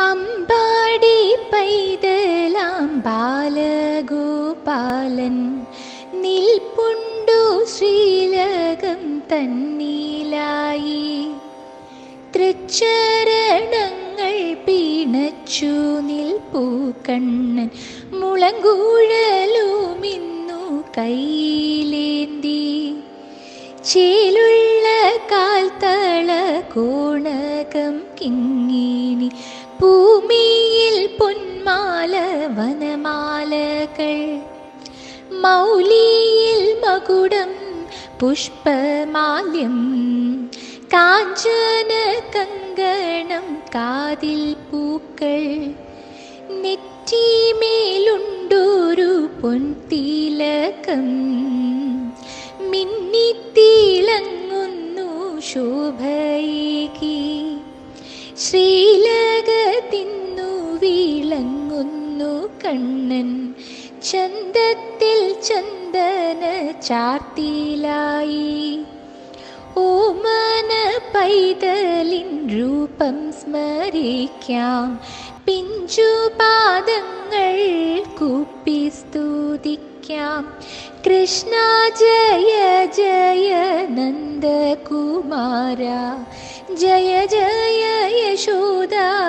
അമ്പാടി പൈതലാം ബാലഗോപാലൻ. നിൽപ്പുണ്ടു ശ്രീലകം തന്നീലായി. തൃച്ചരണങ്ങൾ പിണച്ചു നിൽപ്പൂ കണ്ണൻ. മുളങ്കൂഴലുമിന്നു കയ്യിലേന്തി. ചേലുള്ള കാൽത്തള കോണകം കിങ്ങിനി. ഭൂമിയിൽ പൊന്മാല വനമാലകൾ മൗലിയിൽ മകുടം പുഷ്പമാല്യം കാഞ്ചന കങ്കണം കാതിൽ പൂക്കൾ നെറ്റിമേലുണ്ടൊരു പൊൻതിലകം മിന്നിത്തിളങ്ങുന്നു ശോഭയേകി. ശ്രീലകത്തിന്നു കണ്ണൻ ചന്തത്തിൽ ചന്ദന ചാർത്തിയിലായി ഓമന പൈതലിൻ രൂപം സ്മരിക്കാം. പിഞ്ചുപാദങ്ങൾ കൂപ്പി സ്തുതിക്കാം. കൃഷ്ണ ജയ ജയ നന്ദകുമാര. ജയ ജയ യശോദാ